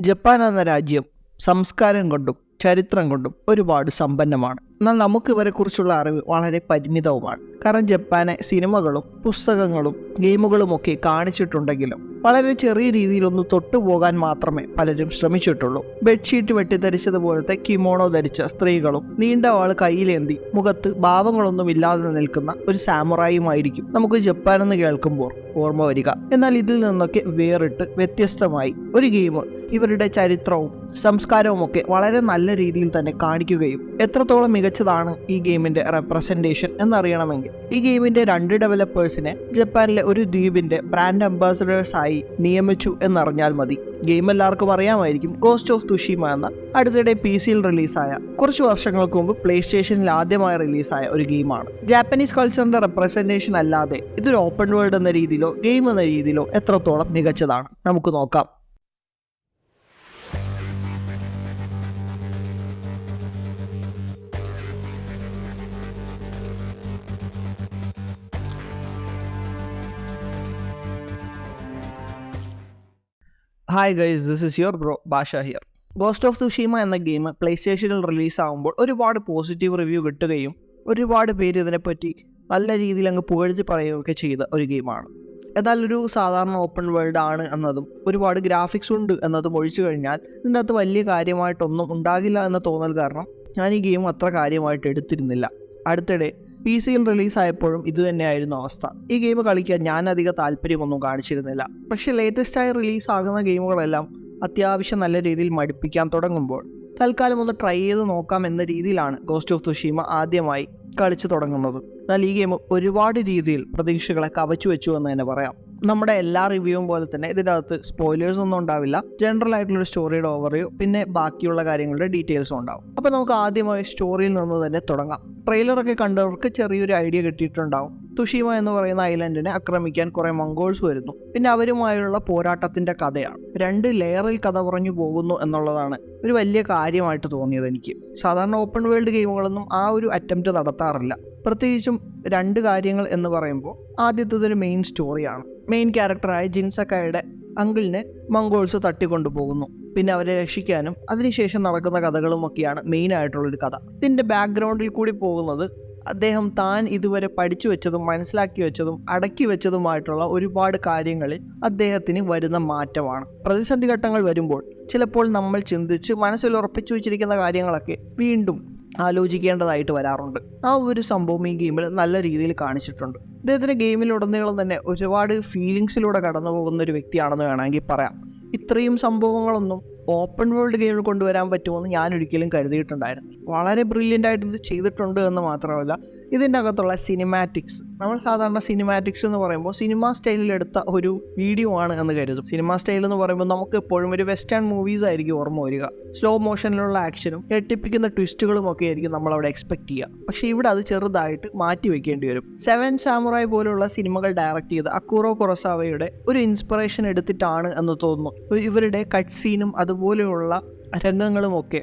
Japan എന്ന രാജ്യം സംസ്കാരം കൊണ്ടും ചരിത്രം കൊണ്ടും ഒരുപാട് സമ്പന്നമാണ്. എന്നാൽ നമുക്ക് ഇവരെക്കുറിച്ചുള്ള അറിവ് വളരെ പരിമിതവുമാണ്. കാരണം ജപ്പാനെ സിനിമകളും പുസ്തകങ്ങളും ഗെയിമുകളുമൊക്കെ കാണിച്ചിട്ടുണ്ടെങ്കിലും വളരെ ചെറിയ രീതിയിലൊന്ന് തൊട്ടുപോകാൻ മാത്രമേ പലരും ശ്രമിച്ചിട്ടുള്ളൂ. ബെഡ്ഷീറ്റ് വെട്ടിധരിച്ചതുപോലത്തെ കിമോണോ ധരിച്ച സ്ത്രീകളും നീണ്ട ആൾ കയ്യിലേന്തി മുഖത്ത് ഭാവങ്ങളൊന്നും ഇല്ലാതെ നിൽക്കുന്ന ഒരു സാമുറായുമായിരിക്കും നമുക്ക് ജപ്പാൻ എന്ന് കേൾക്കുമ്പോൾ ഓർമ്മ വരിക. എന്നാൽ ഇതിൽ നിന്നൊക്കെ വേറിട്ട് വ്യത്യസ്തമായി ഒരു ഗെയിം ഇവരുടെ ചരിത്രവും സംസ്കാരവും ഒക്കെ വളരെ നല്ല രീതിയിൽ തന്നെ കാണിക്കുകയും എത്രത്തോളം മികച്ചതാണ് ഈ ഗെയിമിന്റെ റെപ്രസെന്റേഷൻ എന്നറിയണമെങ്കിൽ. ഈ ഗെയിമിന്റെ രണ്ട് ഡെവലപ്പേഴ്സിനെ ജപ്പാനിലെ ഒരു ദ്വീപിന്റെ ബ്രാൻഡ് അംബാസഡേഴ്സ് ആയി നിയമിച്ചു എന്നറിഞ്ഞാൽ മതി. ഗെയിം എല്ലാവർക്കും അറിയാമായിരിക്കും ഗോസ്റ്റ് ഓഫ് തുഷീമ എന്ന അടുത്തിടെ പി സിയിൽ റിലീസായ കുറച്ച് വർഷങ്ങൾക്ക് മുമ്പ് പ്ലേ സ്റ്റേഷനിൽ ആദ്യമായി റിലീസായ ഒരു ഗെയിമാണ്. ജാപ്പനീസ് കൾച്ചറിന്റെ റെപ്രസെന്റേഷൻ അല്ലാതെ ഇതൊരു ഓപ്പൺ വേൾഡ് എന്ന രീതിയിലോ ഗെയിം എന്ന രീതിയിലോ എത്രത്തോളം മികച്ചതാണ്? നമുക്ക് നോക്കാം. Hi guys this is your bro Bhasha here Ghost of Tsushima എന്ന ഗെയിം പ്ലേ സ്റ്റേഷനിൽ റിലീസാകുമ്പോൾ ഒരുപാട് പോസിറ്റീവ് റിവ്യൂ കിട്ടുകയും ഒരുപാട് പേര് ഇതിനെപ്പറ്റി നല്ല രീതിയിൽ അങ്ങ് പുകഴ്ത്തി പറയുകയൊക്കെ ചെയ്ത ഒരു ഗെയിമാണ് എന്നാൽ ഒരു സാധാരണ ഓപ്പൺ വേൾഡ് ആണ് എന്നതും ഒരുപാട് ഗ്രാഫിക്സ് ഉണ്ട് എന്നതും ഒഴിച്ചു കഴിഞ്ഞാൽ ഇതിനകത്ത് വലിയ കാര്യമായിട്ടൊന്നും ഉണ്ടാകില്ല എന്ന തോന്നൽ കാരണം ഞാൻ ഈ ഗെയിം അത്ര കാര്യമായിട്ട് എടുത്തിരുന്നില്ല. അടുത്തിടെ പി സിയിൽ റിലീസായപ്പോഴും ഇതുതന്നെയായിരുന്നു അവസ്ഥ. ഈ ഗെയിം കളിക്കാൻ ഞാൻ അധികം താല്പര്യമൊന്നും കാണിച്ചിരുന്നില്ല. പക്ഷേ ലേറ്റസ്റ്റായി റിലീസാകുന്ന ഗെയിമുകളെല്ലാം അത്യാവശ്യം നല്ല രീതിയിൽ മടുപ്പിക്കാൻ തുടങ്ങുമ്പോൾ തൽക്കാലം ഒന്ന് ട്രൈ ചെയ്ത് നോക്കാം എന്ന രീതിയിലാണ് ഗോസ്റ്റ് ഓഫ് തുഷീമ ആദ്യമായി കളിച്ചു തുടങ്ങുന്നത്. എന്നാൽ ഈ ഗെയിം ഒരുപാട് രീതിയിൽ പ്രതീക്ഷകളെ കവച്ചു വെച്ചു എന്ന് തന്നെ പറയാം. നമ്മുടെ എല്ലാ റിവ്യൂവും പോലെ തന്നെ ഇതിന്റെ അകത്ത് സ്പോയിലേഴ്സ് ഒന്നും ഉണ്ടാവില്ല. ജനറൽ ആയിട്ടുള്ള സ്റ്റോറിയുടെ ഓവർവ്യൂ പിന്നെ ബാക്കിയുള്ള കാര്യങ്ങളുടെ ഡീറ്റെയിൽസും ഉണ്ടാവും. അപ്പോൾ നമുക്ക് ആദ്യമായി സ്റ്റോറിയിൽ നിന്ന് തന്നെ തുടങ്ങാം. ട്രെയിലറൊക്കെ കണ്ടവർക്ക് ചെറിയൊരു ഐഡിയ കിട്ടിയിട്ടുണ്ടാവും. തുഷീമ എന്ന് പറയുന്ന ഐലൻഡിനെ ആക്രമിക്കാൻ കുറേ മംഗോൾസ് വരുന്നു. പിന്നെ അവരുമായുള്ള പോരാട്ടത്തിന്റെ കഥയാണ്. രണ്ട് ലെയറിൽ കഥ പറഞ്ഞു പോകുന്നു എന്നുള്ളതാണ് ഒരു വലിയ കാര്യമായിട്ട് തോന്നിയത് എനിക്ക്. സാധാരണ ഓപ്പൺ വേൾഡ് ഗെയിമുകളൊന്നും ആ ഒരു അറ്റംപ്റ്റ് നടത്താറില്ല. പ്രത്യേകിച്ചും രണ്ട് കാര്യങ്ങൾ എന്ന് പറയുമ്പോൾ ആദ്യത്തേതൊരു മെയിൻ സ്റ്റോറിയാണ് മെയിൻ ക്യാരക്ടറായ ജിൻസക്കായുടെ അങ്കിളിനെ മംഗോൾസ് തട്ടിക്കൊണ്ടുപോകുന്നു. പിന്നെ അവരെ രക്ഷിക്കാനും അതിനുശേഷം നടക്കുന്ന കഥകളുമൊക്കെയാണ് മെയിൻ ആയിട്ടുള്ളൊരു കഥ. ഇതിന്റെ ബാക്ക്ഗ്രൗണ്ടിൽ കൂടി പോകുന്നത് അദ്ദേഹം താൻ ഇതുവരെ പഠിച്ചു വെച്ചതും മനസ്സിലാക്കി വെച്ചതും അടക്കി വെച്ചതുമായിട്ടുള്ള ഒരുപാട് കാര്യങ്ങളിൽ അദ്ദേഹത്തിന് വരുന്ന മാറ്റമാണ്. പ്രതിസന്ധി ഘട്ടങ്ങൾ വരുമ്പോൾ ചിലപ്പോൾ നമ്മൾ ചിന്തിച്ച് മനസ്സിൽ ഉറപ്പിച്ചു വെച്ചിരിക്കുന്ന കാര്യങ്ങളൊക്കെ വീണ്ടും ആലോചിക്കേണ്ടതായിട്ട് വരാറുണ്ട്. ആ ഒരു സംഭവം ഈ ഗെയിമിൽ നല്ല രീതിയിൽ കാണിച്ചിട്ടുണ്ട്. ഇദ്ദേഹത്തിന് ഗെയിമിലുടനീളം തന്നെ ഒരുപാട് ഫീലിങ്സിലൂടെ കടന്നു പോകുന്ന ഒരു വ്യക്തിയാണെന്ന് വേണമെങ്കിൽ പറയാം. ഇത്രയും സംഭവങ്ങളൊന്നും ഓപ്പൺ വേൾഡ് ഗെയിമിൽ കൊണ്ടുവരാൻ പറ്റുമെന്ന് ഞാൻ ഒരിക്കലും കരുതിയിട്ടുണ്ടായിരുന്നു വളരെ ബ്രില്യന്റ് ആയിട്ട് ഇത് ചെയ്തിട്ടുണ്ട് എന്ന് മാത്രമല്ല ഇതിന്റെ അകത്തുള്ള സിനിമാറ്റിക്സ് നമ്മൾ സാധാരണ സിനിമാറ്റിക്സ് എന്ന് പറയുമ്പോൾ സിനിമ സ്റ്റൈലിൽ എടുത്ത ഒരു വീഡിയോ ആണ് എന്ന് കരുതും. സിനിമ സ്റ്റൈൽ എന്ന് പറയുമ്പോൾ നമുക്ക് എപ്പോഴും ഒരു വെസ്റ്റേൺ മൂവീസ് ആയിരിക്കും ഓർമ്മ വരിക. സ്ലോ മോഷനിലുള്ള ആക്ഷനും ഞെട്ടിപ്പിക്കുന്ന ട്വിസ്റ്റുകളും ഒക്കെ ആയിരിക്കും നമ്മൾ അവിടെ എക്സ്പെക്ട് ചെയ്യുക. പക്ഷേ ഇവിടെ അത് ചെറുതായിട്ട് മാറ്റി വെക്കേണ്ടി വരും. സെവൻ സാമുറായി പോലുള്ള സിനിമകൾ ഡയറക്റ്റ് ചെയ്ത അക്കൂറോ കുറസാവയുടെ ഒരു ഇൻസ്പിറേഷൻ എടുത്തിട്ടാണ് എന്ന് തോന്നുന്നു. ഇവരുടെ കട്ട് സീനും അതുപോലെയുള്ള രംഗങ്ങളുമൊക്കെ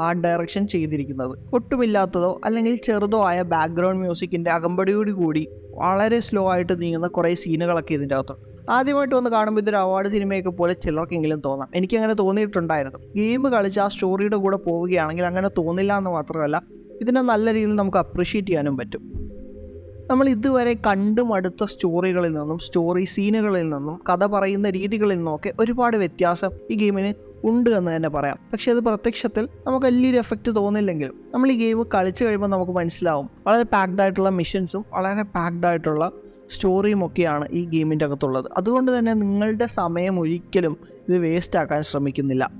ആ ഡയറക്ഷൻ ചെയ്തിരിക്കുന്നത്. ഒട്ടുമില്ലാത്തതോ അല്ലെങ്കിൽ ചെറുതോ ആയ ബാക്ക്ഗ്രൗണ്ട് മ്യൂസിക്കിന്റെ അകമ്പടിയോട് കൂടി വളരെ സ്ലോ ആയിട്ട് നീങ്ങുന്ന കുറേ സീനുകളൊക്കെ ഇതിന്റെ അകത്തുണ്ട് ആദ്യമായിട്ട് വന്ന് കാണുമ്പോൾ ഇതൊരു അവാർഡ് സിനിമയൊക്കെ പോലെ ചിലർക്കെങ്കിലും തോന്നാം. എനിക്കങ്ങനെ തോന്നിയിട്ടുണ്ടായിരുന്നു. ഗെയിം കളിച്ച് ആ സ്റ്റോറിയുടെ കൂടെ പോവുകയാണെങ്കിൽ അങ്ങനെ തോന്നില്ല എന്ന് മാത്രമല്ല ഇതിനെ നല്ല രീതിയിൽ നമുക്ക് അപ്രിഷ്യേറ്റ് ചെയ്യാനും പറ്റും. നമ്മൾ ഇതുവരെ കണ്ടും അടുത്ത സ്റ്റോറികളിൽ നിന്നും സ്റ്റോറി സീനുകളിൽ നിന്നും കഥ പറയുന്ന രീതികളിൽ നിന്നൊക്കെ ഒരുപാട് വ്യത്യാസം ഈ ഗെയിമിന് ഉണ്ട് എന്ന് തന്നെ പറയാം. പക്ഷേ അത് പ്രത്യക്ഷത്തിൽ നമുക്ക് വലിയൊരു എഫക്റ്റ് തോന്നില്ലെങ്കിലും നമ്മൾ ഈ ഗെയിം കളിച്ചു കഴിയുമ്പോൾ നമുക്ക് മനസ്സിലാവും. വളരെ പാക്ഡ് ആയിട്ടുള്ള മിഷൻസും വളരെ പാക്ഡ് ആയിട്ടുള്ള സ്റ്റോറിയും ഒക്കെയാണ് ഈ ഗെയിമിന്റെ അകത്തുള്ളത്. അതുകൊണ്ട് തന്നെ നിങ്ങളുടെ സമയം ഒരിക്കലും ഇത് വേസ്റ്റ് ആക്കാൻ ശ്രമിക്കുന്നില്ല.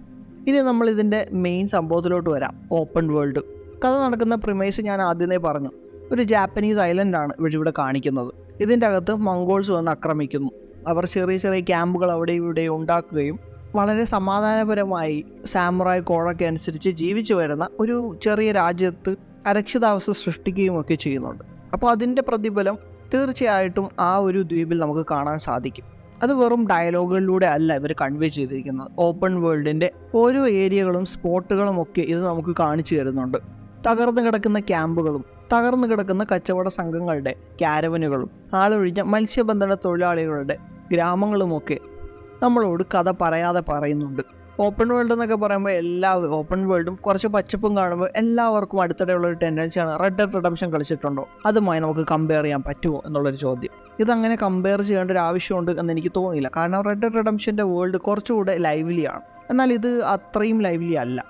ഇനി നമ്മൾ ഇതിന്റെ മെയിൻ സംഭവത്തിലോട്ട് വരാം. ഓപ്പൺ വേൾഡ് കഥ നടക്കുന്ന പ്രിമൈസ് ഞാൻ ആദ്യമേ പറഞ്ഞു. ഒരു ജാപ്പനീസ് ഐലൻഡ് ആണ് ഇവിടെ കാണിക്കുന്നത്. ഇതിന്റെ അകത്ത് മംഗോൾസ് വന്ന് ആക്രമിക്കുന്നു. അവർ ചെറിയ ചെറിയ ക്യാമ്പുകൾ അവിടെ ഇവിടെ ഉണ്ടാക്കുകയും വളരെ സമാധാനപരമായി സാമുറായ് കോഴൊക്കെ അനുസരിച്ച് ജീവിച്ചു വരുന്ന ഒരു ചെറിയ രാജ്യത്ത് അരക്ഷിതാവസ്ഥ സൃഷ്ടിക്കുകയും ഒക്കെ ചെയ്യുന്നുണ്ട്. അപ്പോൾ അതിന്റെ പ്രതിഫലം തീർച്ചയായിട്ടും ആ ഒരു ദ്വീപിൽ നമുക്ക് കാണാൻ സാധിക്കും. അത് വെറും ഡയലോഗുകളിലൂടെ അല്ല ഇവർ കൺവേ ചെയ്തിരിക്കുന്നത്. ഓപ്പൺ വേൾഡിന്റെ ഓരോ ഏരിയകളും സ്പോട്ടുകളും ഒക്കെ ഇത് നമുക്ക് കാണിച്ചു തരുന്നുണ്ട്. തകർന്നു കിടക്കുന്ന ക്യാമ്പുകളും തകർന്നു കിടക്കുന്ന കച്ചവട സംഘങ്ങളുടെ ക്യാരവനുകളും ആളൊഴിഞ്ഞ മത്സ്യബന്ധന തൊഴിലാളികളുടെ ഗ്രാമങ്ങളുമൊക്കെ നമ്മളോട് കഥ പറയാതെ പറയുന്നുണ്ട്. ഓപ്പൺ വേൾഡ് എന്നൊക്കെ പറയുമ്പോൾ എല്ലാ ഓപ്പൺ വേൾഡും കുറച്ച് പച്ചപ്പും കാണുമ്പോൾ എല്ലാവർക്കും അടുത്തിടെയുള്ള ഒരു ടെൻഡൻസിയാണ് റെഡ് ഡെഡ് റിഡംഷൻ കളിച്ചിട്ടുണ്ടോ? അതുമായി നമുക്ക് കമ്പയർ ചെയ്യാൻ പറ്റുമോ എന്നുള്ളൊരു ചോദ്യം. ഇതങ്ങനെ കമ്പയർ ചെയ്യേണ്ട ഒരു ആവശ്യമുണ്ട് എന്ന് എനിക്ക് തോന്നിയില്ല. കാരണം റെഡ് ഡെഡ് റിഡംഷന്റെ വേൾഡ് കുറച്ചുകൂടെ ലൈവ്ലിയാണ് എന്നാൽ ഇത് അത്രയും ലൈവ്ലി അല്ല.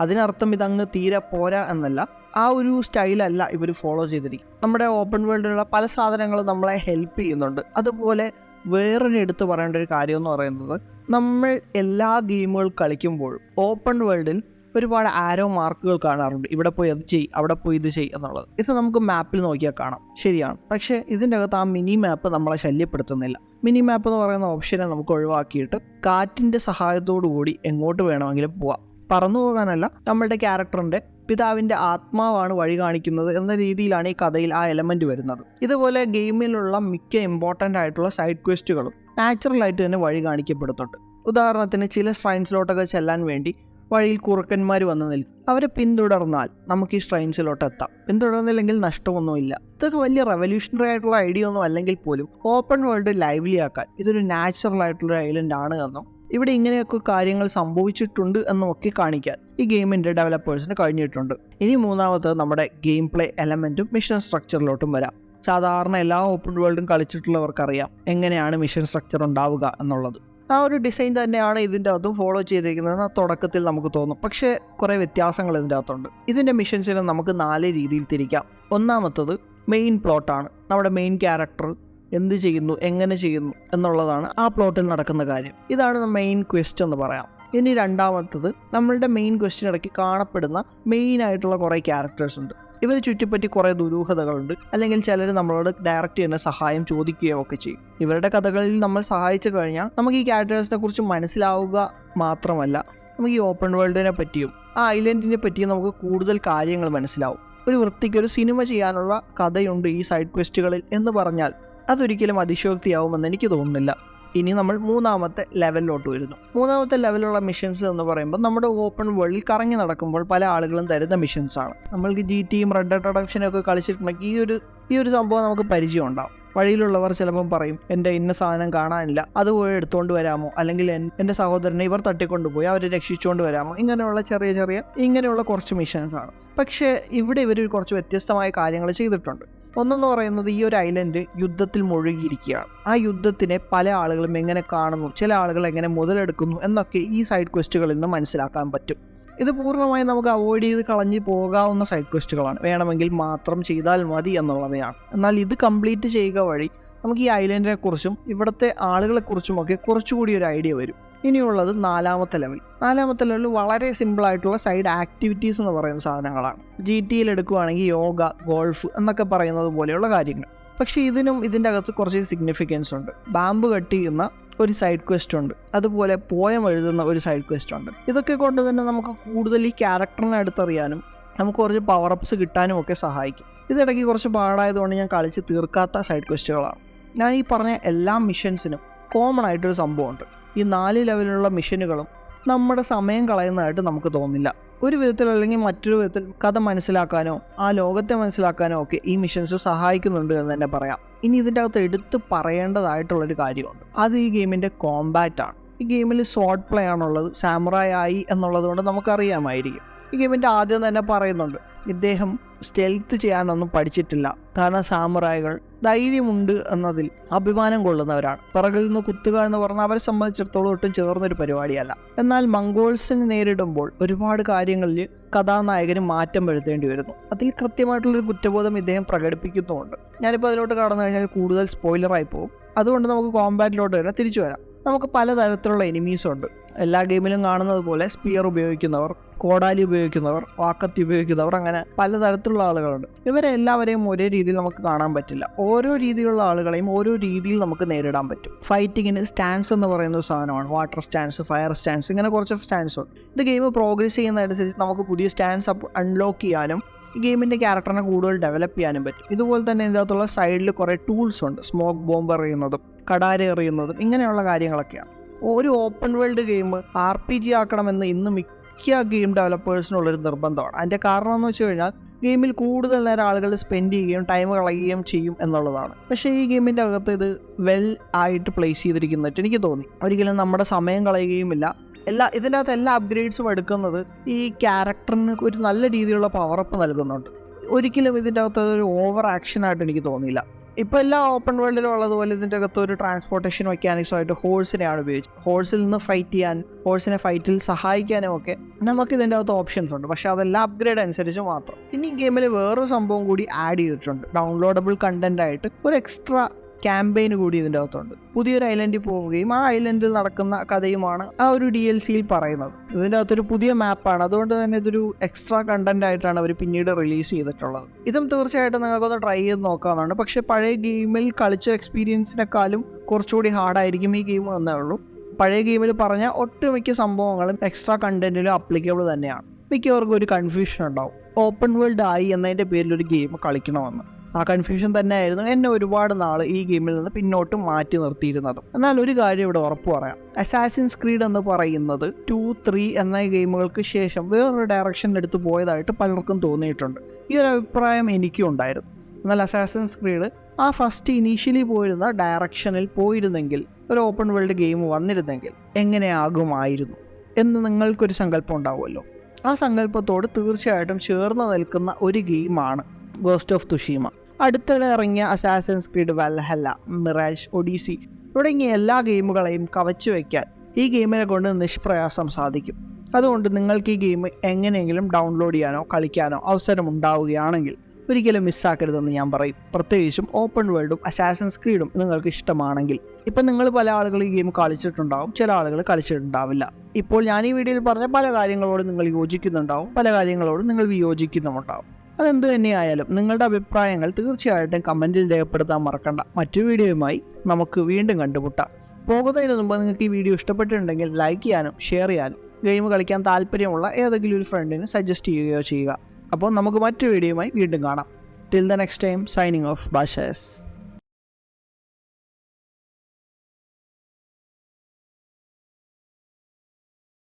അതിനർത്ഥം ഇതങ്ങ് തീരെ പോരാ എന്നല്ല. ആ ഒരു സ്റ്റൈലല്ല ഇവർ ഫോളോ ചെയ്തിരിക്കും. നമ്മുടെ ഓപ്പൺ വേൾഡിലുള്ള പല സാധനങ്ങളും നമ്മളെ ഹെൽപ്പ് ചെയ്യുന്നുണ്ട്. അതുപോലെ വേറൊരു എടുത്ത് പറയേണ്ട ഒരു കാര്യം എന്ന് പറയുന്നത് നമ്മൾ എല്ലാ ഗെയിമുകൾ കളിക്കുമ്പോഴും ഓപ്പൺ വേൾഡിൽ ഒരുപാട് ആരോ മാർക്കുകൾ കാണാറുണ്ട്. ഇവിടെ പോയി അത് ചെയ് അവിടെ പോയി ഇത് ചെയ് എന്നുള്ളത്. ഇത് നമുക്ക് മാപ്പിൽ നോക്കിയാൽ കാണാം. ശരിയാണ്. പക്ഷേ ഇതിന്റെ അകത്ത് ആ മിനി മാപ്പ് നമ്മളെ ശല്യപ്പെടുത്തുന്നില്ല. മിനി മാപ്പ് എന്ന് പറയുന്ന ഓപ്ഷനെ നമുക്ക് ഒഴിവാക്കിയിട്ട് കാറ്റിന്റെ സഹായത്തോടു കൂടി എങ്ങോട്ട് വേണമെങ്കിലും പോവാം. പറന്നു പോകാനല്ല നമ്മളുടെ ക്യാരക്ടറിന്റെ പിതാവിന്റെ ആത്മാവാണ് വഴി കാണിക്കുന്നത് എന്ന രീതിയിലാണ് ഈ കഥയിൽ ആ എലമെന്റ് വരുന്നത്. ഇതുപോലെ ഗെയിമിലുള്ള മിക്ക ഇമ്പോർട്ടന്റ് ആയിട്ടുള്ള സൈഡ് ക്വസ്റ്റുകളും നാച്ചുറലായിട്ട് തന്നെ വഴി കാണിക്കപ്പെടുന്നുണ്ട്. ഉദാഹരണത്തിന് ചില സ്ട്രൈൻസിലോട്ടൊക്കെ ചെല്ലാൻ വേണ്ടി വഴിയിൽ കുറുക്കന്മാർ വന്ന് നിൽക്കും അവരെ പിന്തുടർന്നാൽ നമുക്ക് ഈ സ്ട്രൈൻസിലോട്ട് എത്താം. പിന്തുടർന്നില്ലെങ്കിൽ നഷ്ടമൊന്നുമില്ല. ഇതൊക്കെ വലിയ റെവല്യൂഷണറി ആയിട്ടുള്ള ഐഡിയ ഒന്നും അല്ലെങ്കിൽ പോലും ഓപ്പൺ വേൾഡ് ലൈവ്ലി ആക്കാൻ ഇതൊരു നാച്ചുറൽ ആയിട്ടുള്ള ഐലൻഡ് ആണ് എന്നും ഇവിടെ ഇങ്ങനെയൊക്കെ കാര്യങ്ങൾ സംഭവിച്ചിട്ടുണ്ട് എന്ന് ഒക്കെ കാണിക്കാൻ ഈ ഗെയിമിന്റെ ഡെവലപ്പേഴ്സിന് കഴിഞ്ഞിട്ടുണ്ട്. ഇനി മൂന്നാമത്തത് നമ്മുടെ ഗെയിം പ്ലേ എലമെന്റും മിഷൻ സ്ട്രക്ചറിലോട്ടും വരാം. സാധാരണ എല്ലാ ഓപ്പൺ വേൾഡും കളിച്ചിട്ടുള്ളവർക്കറിയാം എങ്ങനെയാണ് മിഷൻ സ്ട്രക്ചർ ഉണ്ടാവുക എന്നുള്ളത്. ആ ഒരു ഡിസൈൻ തന്നെയാണ് ഇതിന്റെ അകത്തും ഫോളോ ചെയ്തിരിക്കുന്നതെന്ന് തുടക്കത്തിൽ നമുക്ക് തോന്നും. പക്ഷേ കുറേ വ്യത്യാസങ്ങൾ ഇതിന്റെ അകത്തുണ്ട്. ഇതിന്റെ മിഷൻസിനെ നമുക്ക് നാല് രീതിയിൽ തിരിക്കാം. ഒന്നാമത്തത് മെയിൻ പ്ലോട്ടാണ്. നമ്മുടെ മെയിൻ ക്യാരക്ടർ എന്ത് ചെയ്യുന്നു എങ്ങനെ ചെയ്യുന്നു എന്നുള്ളതാണ് ആ പ്ലോട്ടിൽ നടക്കുന്ന കാര്യം. ഇതാണ് മെയിൻ ക്വസ്റ്റ് എന്ന് പറയാം. ഇനി രണ്ടാമത്തത് നമ്മളുടെ മെയിൻ ക്വസ്റ്റിന് ഇടയ്ക്ക് കാണപ്പെടുന്ന മെയിൻ ആയിട്ടുള്ള കുറേ ക്യാരക്ടേഴ്സ് ഉണ്ട്. ഇവർ ചുറ്റിപ്പറ്റി കുറേ ദുരൂഹതകളുണ്ട്. അല്ലെങ്കിൽ ചിലർ നമ്മളോട് ഡയറക്റ്റ് തന്നെ സഹായം ചോദിക്കുകയോ ഒക്കെ ചെയ്യും. ഇവരുടെ കഥകളിൽ നമ്മൾ സഹായിച്ചു കഴിഞ്ഞാൽ നമുക്ക് ഈ ക്യാരക്ടേഴ്സിനെ കുറിച്ച് മനസ്സിലാവുക മാത്രമല്ല നമുക്ക് ഈ ഓപ്പൺ വേൾഡിനെ പറ്റിയും ആ ഐലൻഡിനെ പറ്റിയും നമുക്ക് കൂടുതൽ കാര്യങ്ങൾ മനസ്സിലാവും. ഒരു വൃത്തിക്ക് ഒരു സിനിമ ചെയ്യാനുള്ള കഥയുണ്ട് ഈ സൈഡ് ക്വസ്റ്റുകളിൽ എന്ന് പറഞ്ഞാൽ അതൊരിക്കലും അതിശോക്തിയാവുമെന്ന് എനിക്ക് തോന്നുന്നില്ല. ഇനി നമ്മൾ മൂന്നാമത്തെ ലെവലിലോട്ട് വരുന്നു. മൂന്നാമത്തെ ലെവലുള്ള മിഷൻസ് എന്ന് പറയുമ്പോൾ നമ്മുടെ ഓപ്പൺ വേൾഡിൽ കറങ്ങി നടക്കുമ്പോൾ പല ആളുകളും തരുന്ന മിഷൻസ് ആണ്. നമ്മൾക്ക് ജി ടിയും റെഡ് ഡെഡ് ഒക്കെ കളിച്ചിട്ടുണ്ടെങ്കിൽ ഈ ഒരു ഈ ഒരു സംഭവം നമുക്ക് പരിചയം ഉണ്ടാവും. വഴിയിലുള്ളവർ ചിലപ്പം പറയും എന്റെ ഇന്ന സാധനം കാണാനില്ല. അത് പോയി എടുത്തുകൊണ്ട് വരാമോ? അല്ലെങ്കിൽ എന്റെ സഹോദരനെ ഇവർ തട്ടിക്കൊണ്ടുപോയി അവരെ രക്ഷിച്ചുകൊണ്ട് വരാമോ? ഇങ്ങനെയുള്ള ചെറിയ ചെറിയ ഇങ്ങനെയുള്ള കുറച്ച് മിഷൻസ് ആണ്. പക്ഷേ ഇവിടെ ഇവർ കുറച്ച് വ്യത്യസ്തമായ കാര്യങ്ങൾ ചെയ്തിട്ടുണ്ട്. ഒന്നെന്ന് പറയുന്നത് ഈ ഒരു ഐലൻഡ് യുദ്ധത്തിൽ മുഴുകിയിരിക്കുകയാണ്. ആ യുദ്ധത്തിനെ പല ആളുകളും എങ്ങനെ കാണുന്നു ചില ആളുകൾ എങ്ങനെ മുതലെടുക്കുന്നു എന്നൊക്കെ ഈ സൈഡ് ക്വസ്റ്റുകളിൽ നിന്ന് മനസ്സിലാക്കാൻ പറ്റും. ഇത് പൂർണമായും നമുക്ക് അവോയ്ഡ് ചെയ്ത് കളഞ്ഞു പോകാവുന്ന സൈഡ് ക്വസ്റ്റുകളാണ് വേണമെങ്കിൽ മാത്രം ചെയ്താൽ മതി എന്നുള്ളവയാണ്. എന്നാൽ ഇത് കംപ്ലീറ്റ് ചെയ്യുക വഴി നമുക്ക് ഈ ഐലൻഡിനെക്കുറിച്ചും ഇവിടുത്തെ ആളുകളെക്കുറിച്ചും ഒക്കെ കുറച്ചുകൂടി ഒരു ഐഡിയ വരും. ഇനിയുള്ളത് നാലാമത്തെ ലെവൽ. നാലാമത്തെ ലെവൽ വളരെ സിമ്പിളായിട്ടുള്ള സൈഡ് ആക്ടിവിറ്റീസ് എന്ന് പറയുന്ന സാധനങ്ങളാണ്. ജി ടിയിൽ എടുക്കുകയാണെങ്കിൽ യോഗ ഗോൾഫ് എന്നൊക്കെ പറയുന്നത് പോലെയുള്ള കാര്യങ്ങൾ. പക്ഷേ ഇതിനും ഇതിന്റെ അകത്ത് കുറച്ച് സിഗ്നിഫിക്കൻസ് ഉണ്ട്. ബാമ്പ് കട്ട് ചെയ്യുന്ന ഒരു സൈഡ് ക്വസ്റ്റ് ഉണ്ട്. അതുപോലെ പോയം എഴുതുന്ന ഒരു സൈഡ് ക്വസ്റ്റ് ഉണ്ട്. ഇതൊക്കെ കൊണ്ട് തന്നെ നമുക്ക് കൂടുതൽ ഈ ക്യാരക്ടറിനെ അടുത്തറിയാനും നമുക്ക് കുറച്ച് പവർ അപ്സ് കിട്ടാനും ഒക്കെ സഹായിക്കും. ഇതിടയ്ക്ക് കുറച്ച് പാടായതുകൊണ്ട് ഞാൻ കളിച്ച് തീർക്കാത്ത സൈഡ് ക്വസ്റ്റുകളാണ് ഞാൻ ഈ പറഞ്ഞ എല്ലാ മിഷൻസിനും കോമൺ ആയിട്ടൊരു സംഭവമുണ്ട്. ഈ നാല് ലെവലിലുള്ള മിഷനുകളും നമ്മുടെ സമയം കളയുന്നതായിട്ട് നമുക്ക് തോന്നില്ല ഒരു വിധത്തിൽ അല്ലെങ്കിൽ മറ്റൊരു വിധത്തിൽ കഥ മനസ്സിലാക്കാനോ ആ ലോകത്തെ മനസ്സിലാക്കാനോ ഒക്കെ ഈ മിഷൻസ് സഹായിക്കുന്നുണ്ട് എന്ന് തന്നെ പറയാം. ഇനി ഇതിന്റെ അകത്ത് എടുത്ത് പറയേണ്ടതായിട്ടുള്ളൊരു കാര്യമുണ്ട്. അത് ഈ ഗെയിമിന്റെ കോമ്പാറ്റാണ് ഈ ഗെയിമിൽ സോട്ട് പ്ലേ ആണുള്ളത്. സാമറായി എന്നുള്ളത് കൊണ്ട് നമുക്കറിയാമായിരിക്കും. ഈ ഗെയിമിന്റെ ആദ്യം തന്നെ പറയുന്നുണ്ട്. ഇദ്ദേഹം സ്റ്റെൽത്ത് ചെയ്യാനൊന്നും പഠിച്ചിട്ടില്ല. കാരണം സാമുറായികൾ ധൈര്യമുണ്ട് എന്നതിൽ അഭിമാനം കൊള്ളുന്നവരാണ്. പിറകിൽ നിന്ന് കുത്തുക എന്ന് പറഞ്ഞാൽ അവരെ സംബന്ധിച്ചിടത്തോളം ഒട്ടും ചേർന്നൊരു പരിപാടിയല്ല. എന്നാൽ മംഗോൾസിനെ നേരിടുമ്പോൾ ഒരുപാട് കാര്യങ്ങളിൽ കഥാനായകന് മാറ്റം വരുത്തേണ്ടി വരുന്നു. അതിൽ കൃത്യമായിട്ടുള്ളൊരു കുറ്റബോധം ഇദ്ദേഹം പ്രകടിപ്പിക്കുന്നുമുണ്ട്. ഞാനിപ്പോൾ അതിലോട്ട് കടന്നു കഴിഞ്ഞാൽ കൂടുതൽ സ്പോയിലറായി പോകും. അതുകൊണ്ട് നമുക്ക് കോമ്പാറ്റിലോട്ട് തന്നെ തിരിച്ചു വരാം. നമുക്ക് പലതരത്തിലുള്ള എനിമീസ് ഉണ്ട്. എല്ലാ ഗെയിമിലും കാണുന്നത് പോലെ സ്പിയർ ഉപയോഗിക്കുന്നവർ കോടാലി ഉപയോഗിക്കുന്നവർ വാക്കത്തി ഉപയോഗിക്കുന്നവർ അങ്ങനെ പലതരത്തിലുള്ള ആളുകളുണ്ട്. ഇവരെ എല്ലാവരെയും ഒരേ രീതിയിൽ നമുക്ക് കാണാൻ പറ്റില്ല. ഓരോ രീതിയിലുള്ള ആളുകളെയും ഓരോ രീതിയിൽ നമുക്ക് നേരിടാൻ പറ്റും. ഫൈറ്റിങ്ങിന് സ്റ്റാൻസ് എന്ന് പറയുന്ന ഒരു സാധനമാണ്. വാട്ടർ സ്റ്റാൻസ് ഫയർ സ്റ്റാൻസ് ഇങ്ങനെ കുറച്ച് സ്റ്റാൻസ് ഉണ്ട്. ഇത് ഗെയിം പ്രോഗ്രസ് ചെയ്യുന്നതനുസരിച്ച് നമുക്ക് പുതിയ സ്റ്റാൻസ് അൺലോക്ക് ചെയ്യാനും ഈ ഗെയിമിന്റെ ക്യാരക്ടറിനെ കൂടുതൽ ഡെവലപ്പ് ചെയ്യാനും പറ്റും. ഇതുപോലെ തന്നെ ഇതിന്റെ അകത്തുള്ള സൈഡിൽ കുറേ ടൂൾസ് ഉണ്ട്. സ്മോക്ക് ബോംബ് എറിയുന്നതും കടാര എറിയുന്നതും ഇങ്ങനെയുള്ള കാര്യങ്ങളൊക്കെയാണ്. ഒരു open world game R P G ആക്കണമെന്ന് ഇന്ന് മിക്ക ഗെയിം ഡെവലപ്പേഴ്സിനുള്ളൊരു നിർബന്ധമാണ്. അതിന്റെ കാരണം എന്ന് വെച്ച് കഴിഞ്ഞാൽ ഗെയിമിൽ കൂടുതൽ നേരം ആളുകൾ സ്പെൻഡ് ചെയ്യുകയും ടൈം കളയുകയും ചെയ്യും എന്നുള്ളതാണ്. പക്ഷേ ഈ ഗെയിമിന്റെ അകത്ത് ഇത് വെൽ ആയിട്ട് പ്ലേസ് ചെയ്തിരിക്കുന്നതായിട്ട് എനിക്ക് തോന്നി. ഒരിക്കലും നമ്മുടെ സമയം കളയുകയുമില്ല. എല്ലാ ഇതിനകത്ത് എല്ലാ അപ്ഗ്രേഡ്സും എടുക്കുന്നത് ഈ ക്യാരക്ടറിന് ഒരു നല്ല രീതിയിലുള്ള പവറപ്പ് നൽകുന്നുണ്ട്. ഒരിക്കലും ഇതിന്റെ അകത്ത് ഒരു ഓവർ ആക്ഷനായിട്ട് എനിക്ക് തോന്നിയില്ല. ഇപ്പോൾ എല്ലാ ഓപ്പൺ വേൾഡിലും ഉള്ളതുപോലെ ഇതിന്റെ അകത്ത് ഒരു ട്രാൻസ്പോർട്ടേഷൻ മെക്കാനിക്സുമായിട്ട് ഹോഴ്സിനെയാണ് ഉപയോഗിച്ചത്. ഹോഴ്സിൽ നിന്ന് ഫൈറ്റ് ചെയ്യാൻ ഹോഴ്സിനെ ഫൈറ്റിൽ സഹായിക്കാനും ഒക്കെ നമുക്ക് ഇതിന്റെ അകത്ത് ഓപ്ഷൻസ് ഉണ്ട്. പക്ഷേ അതെല്ലാം അപ്ഗ്രേഡ് അനുസരിച്ച് മാത്രം. ഇനി ഗെയിമിൽ വേറൊരു സംഭവം കൂടി ആഡ് ചെയ്തിട്ടുണ്ട്. ഡൗൺലോഡബിൾ കണ്ടന്റ് ആയിട്ട് ഒരു എക്സ്ട്രാ ക്യാമ്പയിൻ കൂടി ഇതിന്റെ അകത്തുണ്ട്. പുതിയൊരു ഐലൻഡിൽ പോവുകയും ആ ഐലൻഡിൽ നടക്കുന്ന കഥയുമാണ് ആ ഒരു ഡി എൽ സിയിൽ പറയുന്നത്. ഇതിന്റെ അകത്തൊരു പുതിയ മാപ്പാണ് അതുകൊണ്ട് തന്നെ ഇതൊരു എക്സ്ട്രാ കണ്ടന്റ് ആയിട്ടാണ് അവർ പിന്നീട് റിലീസ് ചെയ്തിട്ടുള്ളത്. ഇതും തീർച്ചയായിട്ടും നിങ്ങൾക്കൊന്ന് ട്രൈ ചെയ്ത് നോക്കാവുന്നതാണ്. പക്ഷേ പഴയ ഗെയിമിൽ കളിച്ച എക്സ്പീരിയൻസിനെക്കാളും കുറച്ചുകൂടി ഹാർഡായിരിക്കും ഈ ഗെയിം എന്നേ ഉള്ളൂ. പഴയ ഗെയിമിൽ പറഞ്ഞ ഒട്ടുമിക്ക സംഭവങ്ങളും എക്സ്ട്രാ കണ്ടന്റിലും അപ്ലിക്കബിൾ തന്നെയാണ്. മിക്കവർക്കും ഒരു കൺഫ്യൂഷൻ ഉണ്ടാവും. ഓപ്പൺ വേൾഡ് ആയി എന്നതിന്റെ പേരിൽ ഒരു ഗെയിം കളിക്കണമെന്ന്. ആ കൺഫ്യൂഷൻ തന്നെയായിരുന്നു എന്നെ ഒരുപാട് നാൾ ഈ ഗെയിമിൽ നിന്ന് പിന്നോട്ട് മാറ്റി നിർത്തിയിരുന്നത്. എന്നാൽ ഒരു കാര്യം ഇവിടെ ഉറപ്പ് പറയാം. അസാസിൻസ് ക്രീഡ് എന്ന് പറയുന്നത് ടു ത്രീ എന്ന ഗെയിമുകൾക്ക് ശേഷം വേറൊരു ഡയറക്ഷൻ എടുത്തു പോയതായിട്ട് പലർക്കും തോന്നിയിട്ടുണ്ട്. ഈ ഒരു അഭിപ്രായം എനിക്കും ഉണ്ടായിരുന്നു. എന്നാൽ അസാസിൻസ് ക്രീഡ് ആ ഫസ്റ്റ് ഇനീഷ്യലി പോയിരുന്ന ഡയറക്ഷനിൽ പോയിരുന്നെങ്കിൽ ഒരു ഓപ്പൺ വേൾഡ് ഗെയിം വന്നിരുന്നെങ്കിൽ എങ്ങനെയാകുമായിരുന്നു എന്ന് നിങ്ങൾക്കൊരു സങ്കല്പം ഉണ്ടാവുമല്ലോ. ആ സങ്കല്പത്തോട് തീർച്ചയായിട്ടും ചേർന്ന് നിൽക്കുന്ന ഒരു ഗെയിമാണ് ഗോസ്റ്റ് ഓഫ് തുഷീമ അടുത്തിടെ ഇറങ്ങിയ Assassin's Creed Valhalla Mirage Odyssey തുടങ്ങിയ എല്ലാ ഗെയിമുകളെയും കവച്ചു വയ്ക്കാൻ ഈ ഗെയിമിനെ കൊണ്ട് നിഷ്പ്രയാസം സാധിക്കും. അതുകൊണ്ട് നിങ്ങൾക്ക് ഈ ഗെയിം എങ്ങനെയെങ്കിലും ഡൗൺലോഡ് ചെയ്യാനോ കളിക്കാനോ അവസരം ഉണ്ടാവുകയാണെങ്കിൽ ഒരിക്കലും മിസ്സാക്കരുതെന്ന് ഞാൻ പറയും. പ്രത്യേകിച്ചും ഓപ്പൺ വേൾഡും അസാസൻ സ്ക്രീഡും നിങ്ങൾക്ക് ഇഷ്ടമാണെങ്കിൽ. ഇപ്പം നിങ്ങൾ പല ആളുകൾ ഈ ഗെയിം കളിച്ചിട്ടുണ്ടാവും ചില ആളുകൾ കളിച്ചിട്ടുണ്ടാവില്ല. ഇപ്പോൾ ഞാൻ ഈ വീഡിയോയിൽ പറഞ്ഞ പല കാര്യങ്ങളോട് നിങ്ങൾ യോജിക്കുന്നുണ്ടാവും പല കാര്യങ്ങളോട് നിങ്ങൾ വിയോജിക്കുന്നുമുണ്ടാവും. അതെന്ത് തന്നെയായാലും നിങ്ങളുടെ അഭിപ്രായങ്ങൾ തീർച്ചയായിട്ടും കമന്റിൽ രേഖപ്പെടുത്താൻ മറക്കണ്ട. മറ്റു വീഡിയോയുമായി നമുക്ക് വീണ്ടും കണ്ടുമുട്ടാം. പോകുന്നതിന് മുമ്പ് നിങ്ങൾക്ക് ഈ വീഡിയോ ഇഷ്ടപ്പെട്ടിട്ടുണ്ടെങ്കിൽ ലൈക്ക് ചെയ്യാനും ഷെയർ ചെയ്യാനും ഗെയിം കളിക്കാൻ താല്പര്യമുള്ള ഏതെങ്കിലും ഒരു ഫ്രണ്ടിന് സജസ്റ്റ് ചെയ്യുകയോ ചെയ്യുക. അപ്പോൾ നമുക്ക് മറ്റു വീഡിയോയുമായി വീണ്ടും കാണാം. Till the next time signing off bashers